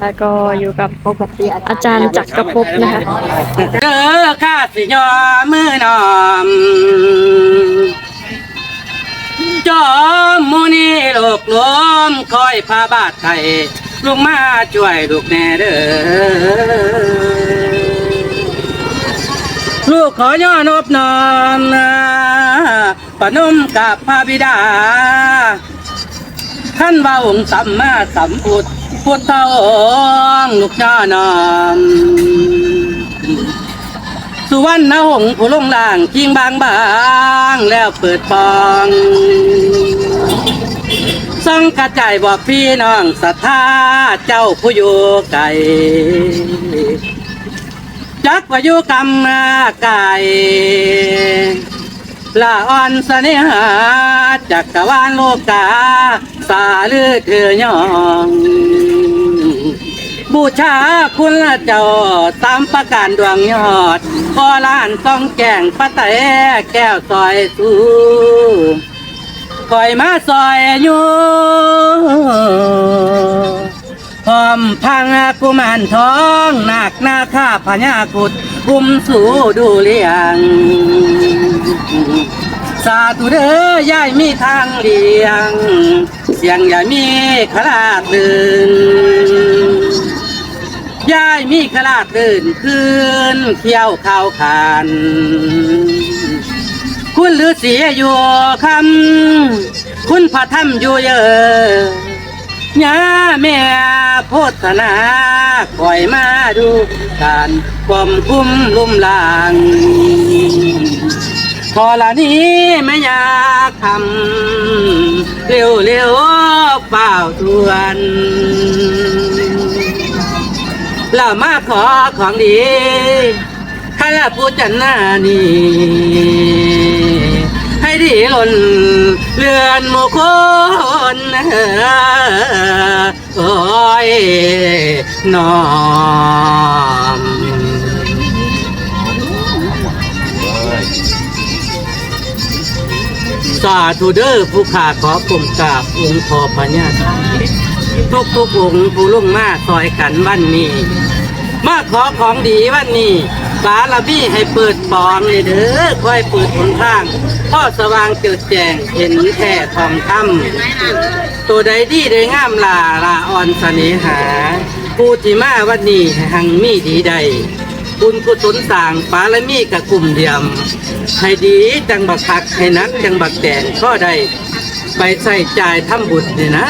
แล้วก็อยู่กับอาจารย์จักรภพนะคะเด้อข้าสิยอมือนอมจอมมุนีโลกลมคอยพาบาดไทยลุงมาช่วยลูกแน่เด้อลูกขอย่อนอบน้อมนะปนมกับพระบิดา ท่านว่าองค์สัมมาสัมพุทธ พุทธองค์ลูกย่อนอมสุวรรณหงผู้ลงล่างจิงบางบางแล้วเปิดปองส่องกระจายบอกพี่น้องศรัทธาเจ้าผู้อยู่ไกลจักว่าอยู่กรรมไก่ ละอ่อนเสน่หาจักรวาลโลกา สาลือเถือยองบูชาคุณเจ้าตามประการดวงยอดพอล้านต้องแก่งปะแต่แก้วซอยสูคอยมาซอยอยู่ พร้อมพังกุมารทองหนาคนาคาพญาคุดกุมสู่ดูเลี้ยงสาธุเด้อยายมีทางเลียง เสียงยายมีขลาดตื่นยายมีขลาดตื่นคืนเขี้ยวข้าวขานคุณฤาษีอยู่คำคุณพระธรรมอยู่เยอะยาแม่ โพธนาคอยมาดูการความคุ้มลุ่มลางพอละนี้ไม่อยากทำเร็วเร็วเปล่าทวนแล้วมาขอของดีข้าละผู้จันนานีให้ดีหล่นเลือนหมู่คนโอ น้อมสาธุเดอ้อผู้ขาขอกลมกราบองค์พอพญานาคทุกทุกๆองค์ผู้ลงมาซอยกันวันนี้ มาขอของดีวันนี้ สารบี้ให้เปิดปองเลยเด้อค่อยเปิดหนทางพ่อสว่างเจิดแจงเห็นแท้ทองคำตัวใดดีได้งามลาลาอ่อนเสน่หาผู้ที่มาวันนี้หังมีดีใดบุญกุศลต่างปาละมีกับกลุ่มเดียม ให้ดีจังบักคักให้นักจังบักแดงก็ได้ ไปใส่จ่ายทำบุญนี่นะ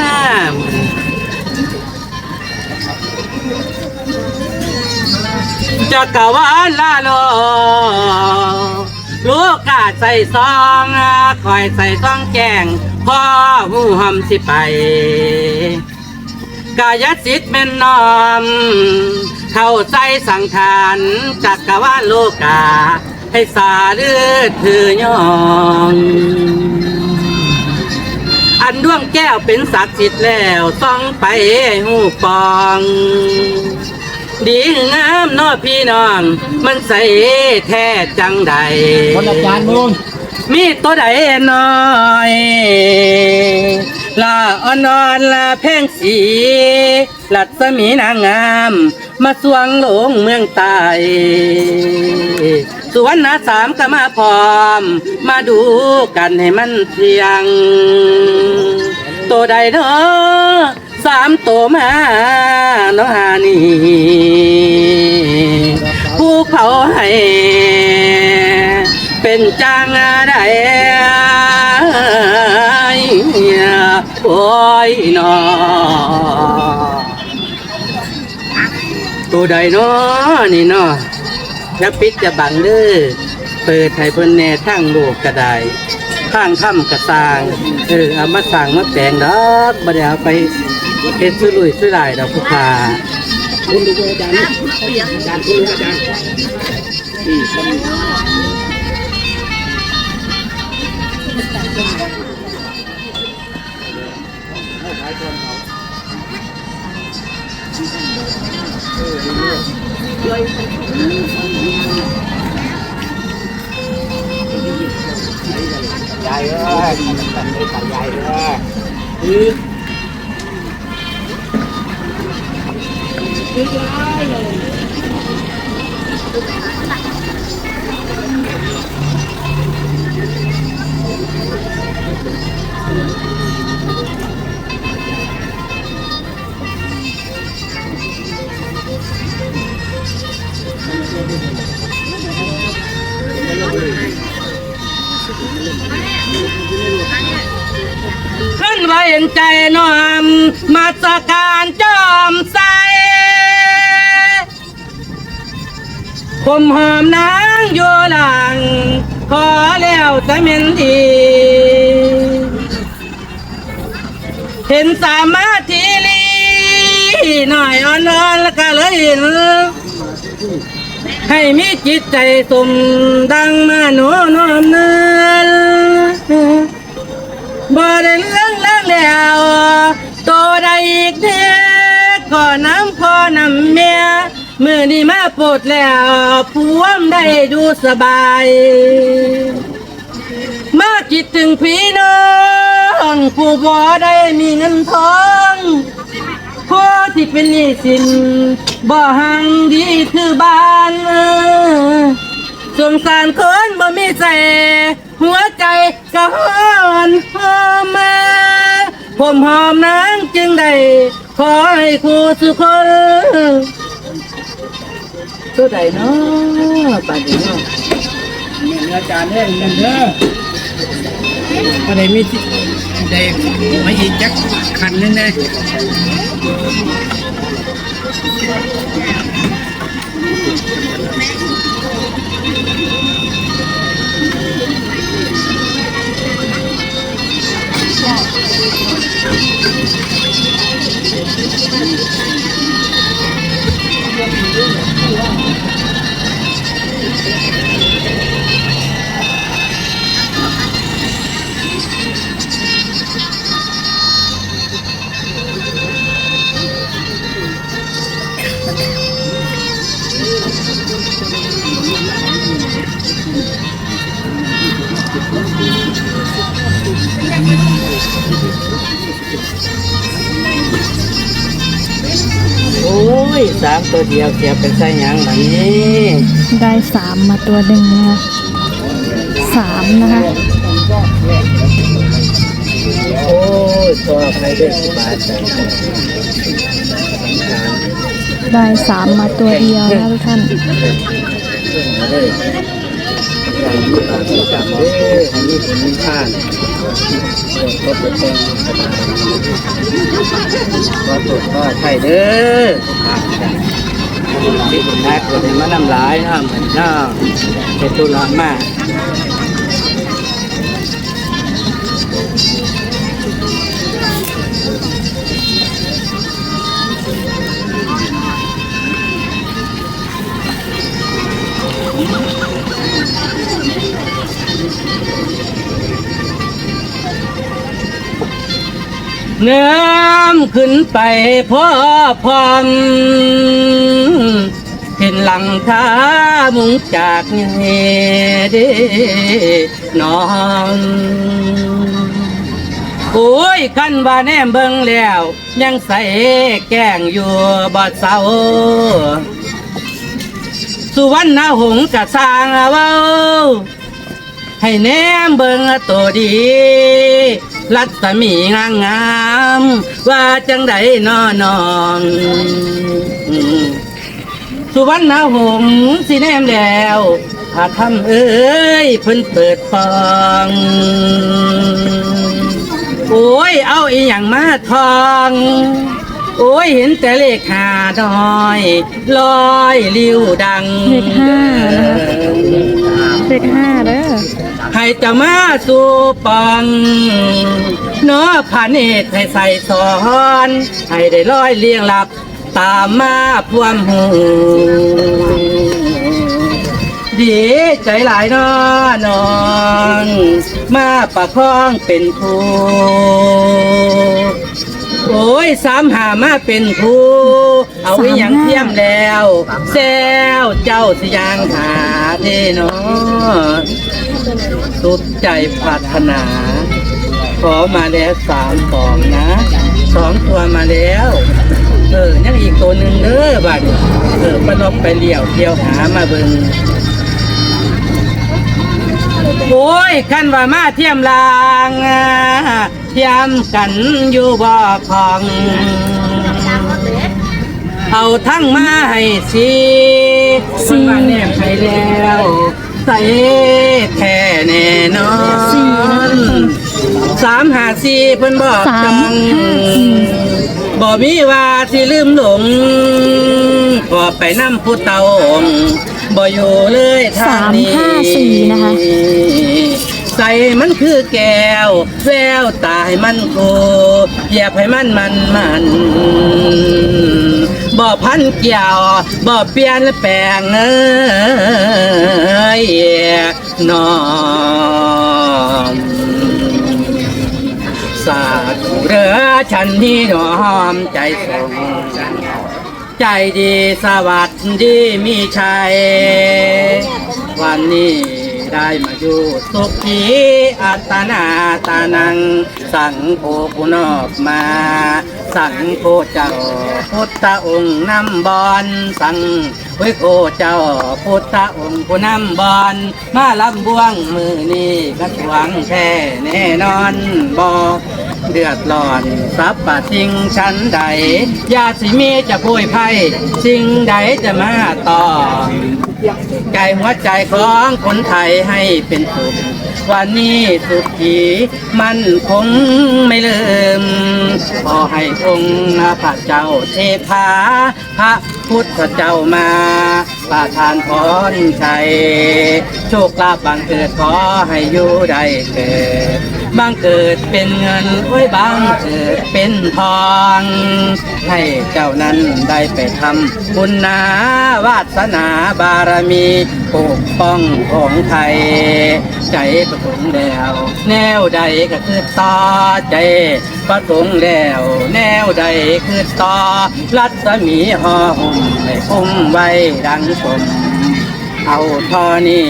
จักรวาลลาโลลูกกาใส่ซองคอยใส่ซองแกงพ่อหูหอมสิไป กายสิทธิ์แม่นนอม เข้าใจสังขารจักรวาลโลกา ให้สาเลือถือยองอันดวงแก้วเป็นศักดิ์สิทธิ์แล้วต้องไปหูปอง ดีงามเนอพี่น้อง มันใส่แท้จังใดคนอาจารย์มึงมีตัวใดน้อยลาอ่อนอ่อนลาแพงสีลัดสมีนางงาม มาสวงหลงเมืองใตายสุวรรณสามก็มาพร้อม มาดูกันให้มันเที่ยง ตัวใดเนาะ สามตัวมาเนาะหานี่ผู้เขาให้ เป็นจังไดโอ้ยนอตัวใดนาะนี่นาะจะปิดจะบังเด้อเปิดให้เพิ่นแน่ทางโลกก็ได้างถ้ำกระสางเออเอามาสั่งมาแปลงดอกบ่ได้เอาไป เฮ็ดซื้อลุยซื้อหลายดอกผู้ค้าคุณดูอาจารย์อาจารย์คุณอาจารย์นี่คนใหญ่เลยตัดเลยตัดใหญ่เลย ขึ้นไว้เห็นใจน้อมมาสการจอมใส ผมหอมนางอยู่หลัง ขอแล้วจะเม็นดีเห็นสามาธิลีหน่อยอ่อนๆแล้วก็เลยให้มีจิตใจสมดังมาโนนอมเนินบ่ได้เรื่องเรื่องแล้วโตได้อีกเด็กขอน้ำขอน้ำ มือนี้มาปลดแล้วพวมได้ดูสบาย มาคิดถึงพี่น้องผู้บ่ได้มีเงินทองผู้ที่เป็นหนี้สินบ่หังดีคือบ้านสงสารคนบ่มีใจ หัวใจก็หอนหอมมาผมหอมนางจึงได้ ขอให้ครูสุคน ตัวใดเนาะปานนี้เนาะเนี่ยอาจารย์เนี่ยเงินเด้อก็ได้มีที่ได้มาอีกจักคันนึงนะ โอ้ยสามตัวเดียวเสียเป็นไส้หยังแบบนี้ได้สามมาตัวหนึ่งนะคะสามนะคะโอ้ยตัวใครได้สบบาทจ้ะ ได้สามมาตัวเดียวนะทุกท่านก็จะเป็นขนาดก็ตกก็ใช่เด้อที่ผมนัดก็เป็นมะน้ำลายนะเหมือนน้าเป็นตุลามาก เนื้อมขึ้นไปพ่อพร้อมเห็นหลังคามุงจากเงเด้น้องโอ้ยคันว่าแนมเบิ่งแล้ว ยังใส่แก้งอยู่บ่เศร้าสุวรรณหงส์กะสร้างเอาเว้า ให้แนมเบิงตัวดี รัศมีงามงาม ว่าจังใดนอนองสุวรรณหงส์สิแนมแล้วถ้าทำเอ้ยเพิ่นเปิดฟองโอ้ย เอาอีหยังมาทอง โอ้ย เห็นแต่เลขหาน้อย ลอยลิ้วดังเลขห้า เลขห้าเด้อให้จะมาสู่ปองเนาะพาเนตรให้ใส่สอนให้ได้ร้อยเลี้ยงหลับ ตามมาพวมหูดีใจหลายนอนองมาประคองเป็นผู้ โอ้ยสามหามาเป็นผู้เอาไว้ยังเทียมแล้วแซวเจ้าสยางหาเด้เนาะสุดใจปรารถนา ขอมาแล้วสามฟองนะสองตัวมาแล้วเออยังอีกตัวหนึ่งเด้อบัดเออปลอกไปเลี้ยวเที่ยวหามาเบิ่งโอ้ยคันว่ามาเทียมลางอ่าเที ยมกันอยู่บ่พองเอาทั้งมาให้สีสีมาแนมไปแล้วใส่แท้แน่นอนสามหาสีเพิ่นบอกสามจังห้าสี่บ่มีว่าสิลืมหลงก็ไปน้ำผู้เตาบ่อยู่เลยทางนี้สามห้าสี่นะคะ ใส่มันคือแก้ว แววตาให้มันโคเหยียบให้มันมันมันบ่พันเกี่ยวบ่เปลี่ยนแปลงเอ้ยน้อมสาธุเรือฉันที่น้อมใจส่งใจดีสวัสดีมีชัยวันนี้ ได้มาอยู่สุขีอัตนาตานัง สังโฆกุนอกมา สังโฆเจ้า พุทธองค์นำบอน สังเวโคเจ้า พุทธองค์ผู้นำบอน มาลำบวงมือนี้กระทวงแท่แน่นอนบอก เดือดร้อนสับปะสิ่งชั้นใดยาสิมีจะโพยไพ่สิ่งใดจะมาต่อไก่หัวใจของคนไทยให้เป็นสุขวันนี้สุขีมันคงไม่ลืม ขอให้องค์พระเจ้าเทพาพระพุทธเจ้ามา ประทานพรชัยโชคลาภบังเกิดขอให้อยู่ได้เกิดบางเกิดเป็นเงินโอ้ยบางเกิดเป็นทอง ให้เจ้านั้นได้ไปทำบุญนาวาสนาบารมีปกป้องของไทย ใจประสงค์แล้ว แนวใดก็คือต่อใจ ประสงค์แล้ว แนวใดคือต่อ รัศมีห่อหุ้มให้คุ้มไว้ดังสมเอาทอนี่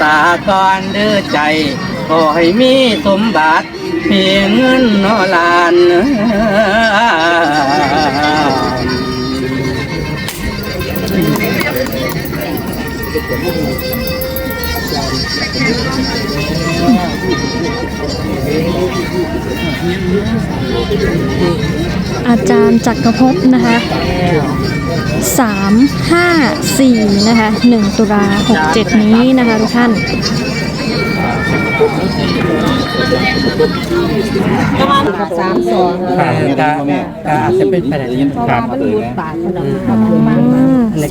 สากรเดือใจขอให้มีสมบัติเพียงเงินนอลาน อาจารย์จักรภพนะคะสามห้าสี่นะคะหนึ่งตุลาหกเจ็ดนี้นะคะทุกท่านสามสองแต่ก็ก็อาจจะเป็นไปได้ครับมันมุดปากขนม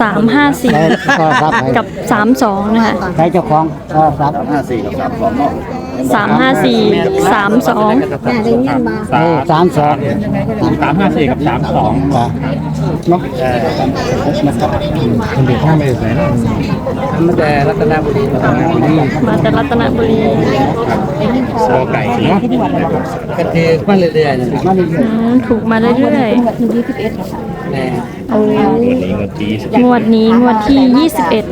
สามห้าสี่ก็รับให้กับสามสองนะคะใช้เจ้าของก็รับห้าสี่กับสามสอง สามห้าสี่สามสองแม่ได้ยินมาเออสามสองสามห้าสี่กับสามสองจ้ะเนาะนะครับคนเด็กข้ามไปไหนนะมันแต่รัตนบุรีมาแต่รัตนบุรีโซไก่เนาะก็คือมาเรื่อยๆนะมาดีอืมถูกมาเรื่อยคื อยี่สิบเอ็ดนะคะแน่ๆโอ้วันนี้ก็จีสงวดนี้งวดที่ยี่สิบเอ็ด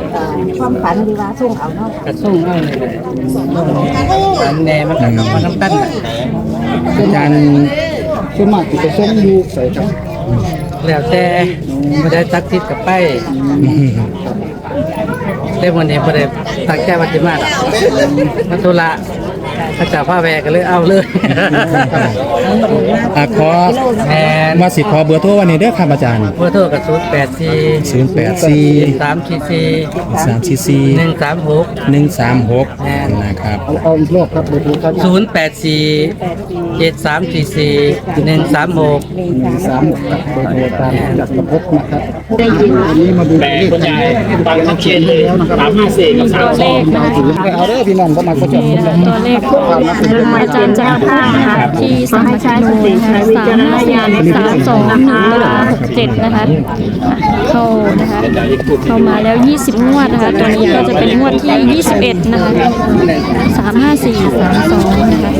ความฝันดีว่าส่งเอาเนาะกระส่งเอาเลยเลยอันแน่มันก็กลับมาน้ำตั้นน่ะอาจารย์ส่วนมากจะส่งอยู่ใส่ครับแล้วแต่ไม่ได้ตักทิศกับไปได้วันนี้ไม่ได้ตักแก้วัติมาหรอกมาตุละ พระเจ้าพระแวกกันเลยเอาเลยอะขอแอนมาสิขอเบอร์โทรวันนี้เด้อครับอาจารย์เพื่อโทษกับศูนย์แปดสี่ศูนย์แปดสี่สามสี่สี่สามสี่สี่หนึ่งสามหกหนึ่งสามหกนะครับเอาเอาอีกรอบครับเบอร์โทรครับศูนย์แปดสี่ เจ็ดสามสี่สี่หนึ่งสามหกสามครับเบอร์โทรตามจักรภพบนะครับวันนี้มาดูเลขคุณยายฟังชัดเจนแล้วนะครับสามห้าสี่กับสามสองไปเอาเด้อพี่น้องก็มาก็จะนี่นะคะตัวเลขอาจารย์เจักรภพนะคะที่สัมผัสนูนะคะสามห้าสี่สามสองหนึ่งหกเจ็ดนะคะเข้านะคะเข้ามาแล้วยี่สิบงวดนะคะตัวนี้ก็จะเป็นงวดที่ยี่สิบเอ็ดนะคะสามห้าสี่สามสองนะคะ